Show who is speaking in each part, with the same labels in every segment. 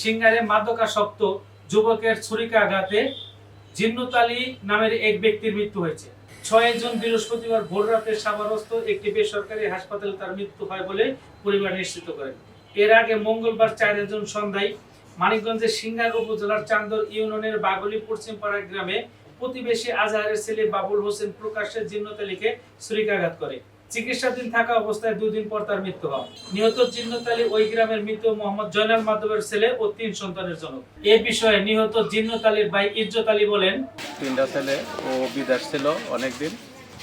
Speaker 1: সিঙ্গারে মাদকাসক্ত যুবকের ছুরিকাঘাতে জিন্নুত আলী নামের এক ব্যক্তির মৃত্যু হয়েছে। ছয় জুন বৃহস্পতিবার ভোর রাতে সাবারস্ত একটি বেসরকারি হাসপাতালে তার মৃত্যু হয় বলে পরিবার নিশ্চিত করেন এর আগে মঙ্গলবার চার জন সন্ধ্যায় মানিকগঞ্জের সিঙ্গার উপজেলার চান্দর ইউনিয়নের বাগলি পশ্চিমপাড়া গ্রামে প্রতিবেশী আজহারের ছেলে বাবুল হোসেন প্রকাশ্যে জিন্নত আলীকে ছুরিকাঘাত করে। চিকিৎসাধীন থাকা অবস্থায় দুই দিন পর তার মৃত্যু হয়। নিহত জিন্নত আলী ওই গ্রামের মৃত মোহাম্মদ জয়নাল মাধবের ছেলে ও তিন সন্তানের জনক। এ বিষয়ে নিহত জিন্নত আলীর ভাই ইজ্জত আলী বলেন,
Speaker 2: তিনটা ছেলে ও বিদেশ ছিল অনেকদিন,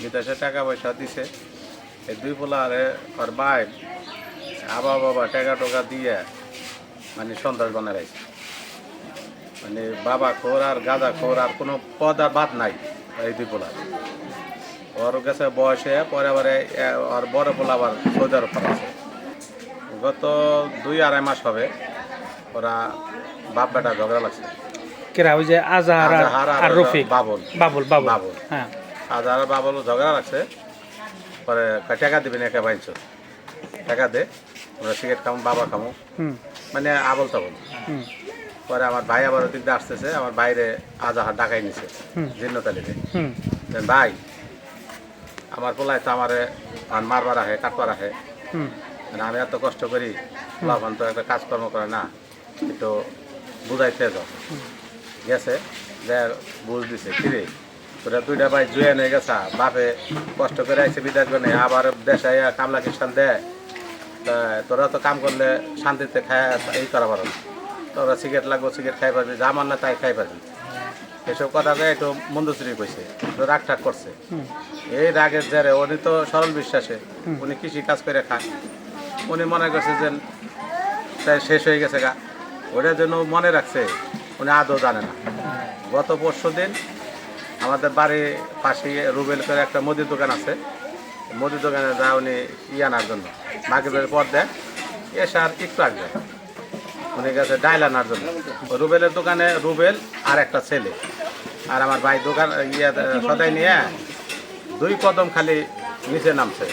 Speaker 2: বিদেশে টাকা পয়সা দিছে। এই দুই পোলা আরে ওর ভাই আবা বাবা টাকা টোকা দিয়ে মানে সন্ত্রাস বানায় রাখছে। মানে বাবা খোর আর গাঁদা খোর আর কোনো পদ আর বাদ নাই এই দুই পোলা ওর কাছে বয়সে পরে আবার ওর বড় পোলা আবার সৌদি আরব পাঠাচ্ছে গত দুই আড়াই মাস হবে ওরা বাপ বেটা ঝগড়া লাগছে।
Speaker 3: কেরা ওই যে আজহার আর-
Speaker 2: আজহার
Speaker 3: রফিক?
Speaker 2: বাবুল।
Speaker 3: বাবুল বাবুল। হ্যাঁ।
Speaker 2: হাজার বাবল ঝগড়া লাগছে পরে টাকা দিবেন একে বাইনছো? টাকা দে আমরা সিগারেট খামো বাবা খামো। মানে আবল তাবল। পরে আমার ভাই আবার ওদিক দিয়ে আসতেছে আমার বাইরে আজাহার ডাকাই নিছে। জিন্নতালিতে। ভাই আমার পোলায় তো আমারে ধান মারবার আহে কাটবার রাখে
Speaker 3: হুম।
Speaker 2: মানে আমি এত কষ্ট করি লাভান তো একটা কাজকর্ম করে না একটু বুঝাইতে যাও। গেছে যে বুঝ দিছে কিরে তোরা দুইটা ভাই জুয়ে নিয়ে গেছা বাপে কষ্ট করে আইসে বিদায় করে আবার দেশে কামলা খ্রিস্টান দেয় তোরা তো কাম করলে শান্তিতে খায় এই করা পারো না। তোরা সিগারেট লাগবো সিগারেট খাই পারবি যা মান না তাই খাই পারবি। এসব কথা কয়ে একটু মন্দচুরি কইছে একটু রাগ ঠাক করছে। এই রাগের জেরে উনি তো সরল বিশ্বাসে উনি কৃষি কাজ করে খান। উনি মনে করছে যে তাই শেষ হয়ে গেছে গা। ওটার জন্য মনে রাখছে উনি আদৌ জানে না। গত পরশু দিন আমাদের বাড়ির পাশে রুবেল করে একটা মুদির দোকান আছে। মুদির দোকানে যা উনি ই আনার জন্য মার্কেটের পর দেয় এসে আর একটু আসবে উনি গেছে ডাইল আনার জন্য। রুবেলের দোকানে রুবেল আর একটা ছেলে। আর আমার ভাই দোকান ইয়ে সদাই নিয়ে দুই কদম খালি নিচে নামছে।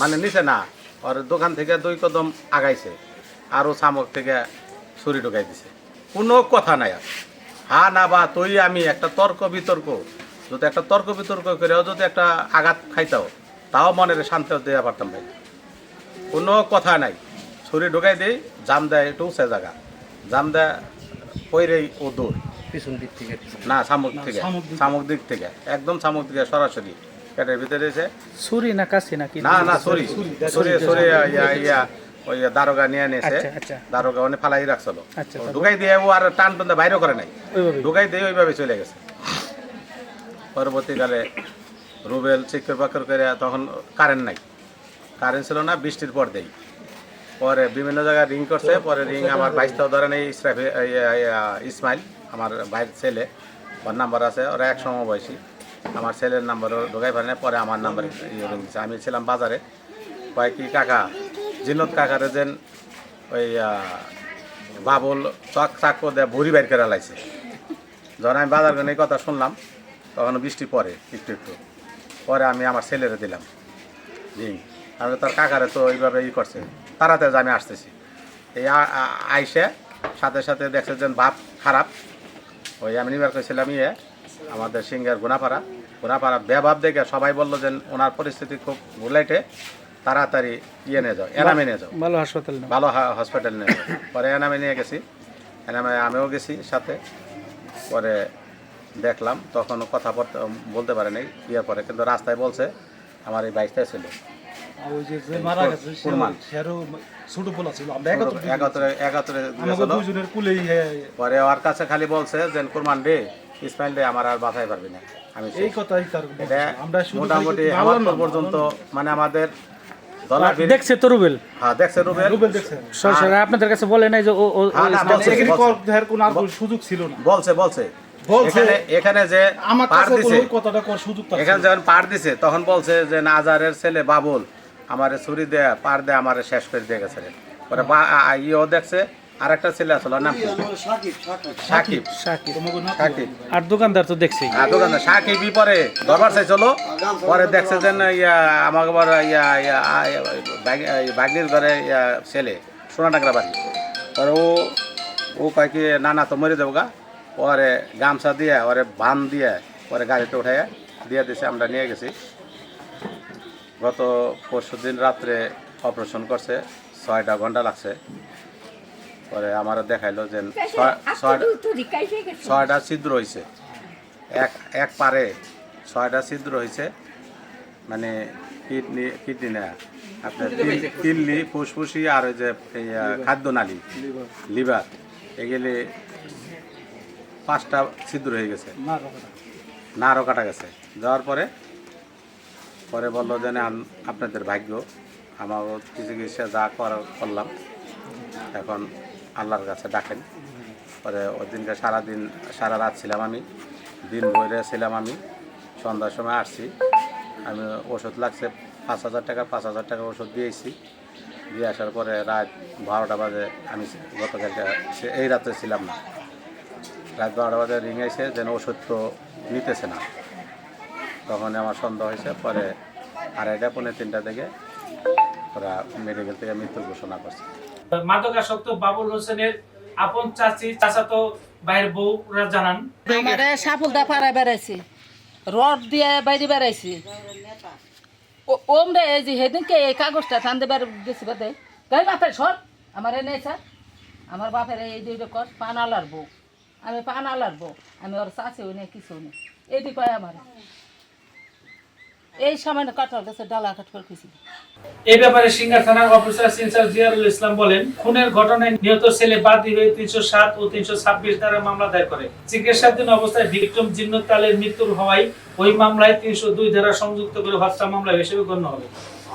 Speaker 2: মানে নিচে না ওর দোকান থেকে দুই কদম আগাইছে। আর ও শামুক থেকে ছুরি ঢুকাই দিছে। কোনো কথা নাই আর। হা না বা তুই আমি একটা তর্ক বিতর্ক যদি একটা তর্ক বিতর্ক করেও যদি একটা আঘাত খাইতাও তাও মনের শান্তি দেওয়া পারতাম ভাই। কোনো কথা নাই। ছুরি ঢুকাই দেই জাম দেয় একটু উঁচা জায়গা। জাম দেয় পইরেই ও দূর।
Speaker 3: পিছন দিক থেকে।
Speaker 2: না শামুক থেকে। শামুক দিক। থেকে। একদম শামুক দিকে সরাসরি। পেটের ভিতরে এসে
Speaker 3: ছুরি না কাছি না
Speaker 2: না না sorry sorry sorry yeah yeah ওই দারোগা নিয়ে নিয়েছে
Speaker 3: আচ্ছা, আচ্ছা।
Speaker 2: দারোগা ওনে ফালাই রাখছিল।
Speaker 3: আচ্ছা,
Speaker 2: ও
Speaker 3: তারপর?
Speaker 2: ঢুকাই দিয়ে ও আর টান টান বাইরেও করে নাই। ঢুকাই দিয়ে ওইভাবে চলে গেছে। পরবর্তীকালে রুবেল চিকর বাকর করে তখন কারেন্ট নাই। কারেন্ট ছিল না বৃষ্টির পর দেই পরে বিভিন্ন জায়গায় রিং করছে, পরে রিং আমার বাইশটাও ধরেন এই ইসরাফি ইসমাইল, আমার ভাইয়ের ছেলে। ওর নাম্বার আছে, ওরা এক সমবয়সী। আমার ছেলের নাম্বারও ঢোকাই পারে না পরে আমার নাম্বার ইয়ে দিছে। আমি ছিলাম বাজারে। কয় কি কাকা জিনত কাকারে যেন ওই বাবুল চক চাকো দেয় ভুড়ি বাইর করে লাইছে। যখন আমি বাজার এই কথা শুনলাম, তখন বৃষ্টি পরে একটু একটু। পরে আমি আমার ছেলেরে দিলাম। জি আমি তার কাকারে তো এইভাবে ই করছে। তাড়াতাড়ি আমি আসতেছি। এই আইসে সাথে সাথে দেখছে যে বাপ খারাপ। ওই আমি নিবার করেছিলাম ইয়ে আমাদের সিঙ্গার গুনাপাড়া। গুনাপাড়া বেভাব দেখে সবাই বলল যে ওনার পরিস্থিতি খুব ভুলাইটে তাড়াতাড়ি ইয়ে নিয়ে যাও এনামে নিয়ে যাও।
Speaker 3: ভালো হাসপাতাল
Speaker 2: ভালো হসপিটাল নিয়ে যাও। পরে এনামে নিয়ে গেছি। এনামে আমিও গেছি সাথে। পরে দেখলাম তখন কথা বলতে বলতে পারে নাই ইয়ে পরে কিন্তু রাস্তায় বলছে আমার এই বাইকটা ছিল।
Speaker 4: ওই যে যে মারা গেছে সেরও ছোট পোলা ছিল। আমরা একাত্তরে
Speaker 2: একাত্তরে
Speaker 4: আমাকে দুজনের কুলেই
Speaker 2: পরে ওর কাছে খালি বলছে যে কুরমান রে ইসমাইল রে আমার আর বাঁচাই পারবি না। আমি
Speaker 4: এই কথাই তার আমরা
Speaker 2: মোটামুটি আমার পর্যন্ত মানে আমাদের
Speaker 3: দেখছে তো রুবেল?
Speaker 2: হ্যাঁ দেখছে রুবেল।
Speaker 4: রুবেল দেখছেন
Speaker 3: সরাসরি আপনাদের কাছে বলে নাই যে ও ও- ও
Speaker 2: না,
Speaker 3: ইসমাইল
Speaker 2: বলছে,
Speaker 3: থেকে-
Speaker 4: এখানে
Speaker 2: বলছে।
Speaker 4: কল দেওয়ার কোনো সুযোগ ছিল না।
Speaker 2: বলছে বলছে।
Speaker 4: বলছে।
Speaker 2: এখানে এখানে যে পার দিছে এখানে যখন পার দিছে তখন বলছে যে নাজারের ছেলে বাবুল আমারে ছুরি দেয়া পার দেয়া আমারে শেষ করে দিয়ে গেছে রে। পরে বা ইয়েও দেখছে আর একটা ছেলে আসলো নাম সাকিব।
Speaker 3: সাকিব।
Speaker 2: সাকিব।
Speaker 3: আর দোকানদার তো দেখছি
Speaker 2: আর দোকানে সাকিবই পরে দরবার চাই চলো। পরে দেখছে যে ইয়া আমাকে আবার ইয়া ইয়া বাগনির ঘরে ইয়া ছেলে সোনাটাকরা বাড়ি। পরে ও ও কয় কি না না তো মরে যাব গা ওরে গামছা দিয়ে ওরে বান দিয়ে পরে গাড়িতে উঠে দিয়ে দিছে আমরা নিয়ে গেছি। গত পরশু দিন রাত্রে অপারেশন করছে ছয়টা ঘণ্টা লাগছে। পরে আমার দেখাইলো যে ছয়- ছয়টা ছয়টা ছিদ্র হয়েছে এক এক পারে ছয়টা ছিদ্র হয়েছে মানে কিডনি কিডনি না আপনার কিডনি ফুসফুসি আর ওই যে খাদ্যনালী। লিভার। এগুলি পাঁচটা ছিদ্র হয়ে গেছে।
Speaker 4: না।
Speaker 2: নাড়ও কাটা গেছে। যাওয়ার পরে পরে বলল যে আপনাদের ভাগ্য। আমার চিকিৎসা যা করার করলাম। এখন আল্লাহর কাছে ডাকেন। পরে ওই দিনকে সারাদিন, সারা রাত ছিলাম আমি। দিন ভরে ছিলাম আমি। সন্ধ্যার সময় আসছি। আমি ওষুধ লাগছে, পাঁচ হাজার টাকা, পাঁচ হাজার টাকা ওষুধ দিয়েছি। দিয়ে আসার পরে রাত বারোটা বাজে, আমি গতকালকে এই রাত্রে ছিলাম না। রাত বারোটা বাজে রিং এসে যেন ওষুধ তো নিতেছে না। তখন আমার সন্দেহ হয়েছে। পরে আড়াইটা পৌনে তিনটা থেকে ওরা মেডিকেল থেকে মৃত্যু ঘোষণা করছে।
Speaker 1: মাদকাসক্ত বাবুল হোসেনের আপন চাচি চাচাতো ভাইয়ের বউরা জানান।
Speaker 5: আমারে সাপুলদা পাড়া বেড়াইছি। রড দিয়ে বাইরে বেড়াইছি। ও- ওম রে এই যে সেদিনকে এই কাগজটা ঠান্ডে বের গেছি বাদে। গাই বাপের সর আমার এনে স্যার। আমার বাপের এই দুইটা কর পান আলার বউ। আমি পান আলার বউ আমি ওর চাষিও নেই কিছু নেই এটি কয় আমার? এই সময় কাটার কাছে ডালা কাট করে
Speaker 1: এই ব্যাপারে সিঙ্গার থানার অফিসার ইনচার্জ জিয়ারুল ইসলাম বলেন, খুনের ঘটনায় নিহত ছেলে বাদী হয়ে তিনশো সাত ও তিনশো ছাব্বিশ দ্বারা মামলা দায়ের করে। চিকিৎসাধীন অবস্থায় ভিক্টম জিন্নতালের মৃত্যুর হওয়ায় ওই মামলায় তিনশো দুই ধারা সংযুক্ত করে হত্যা মামলা হিসেবে গণ্য হবে।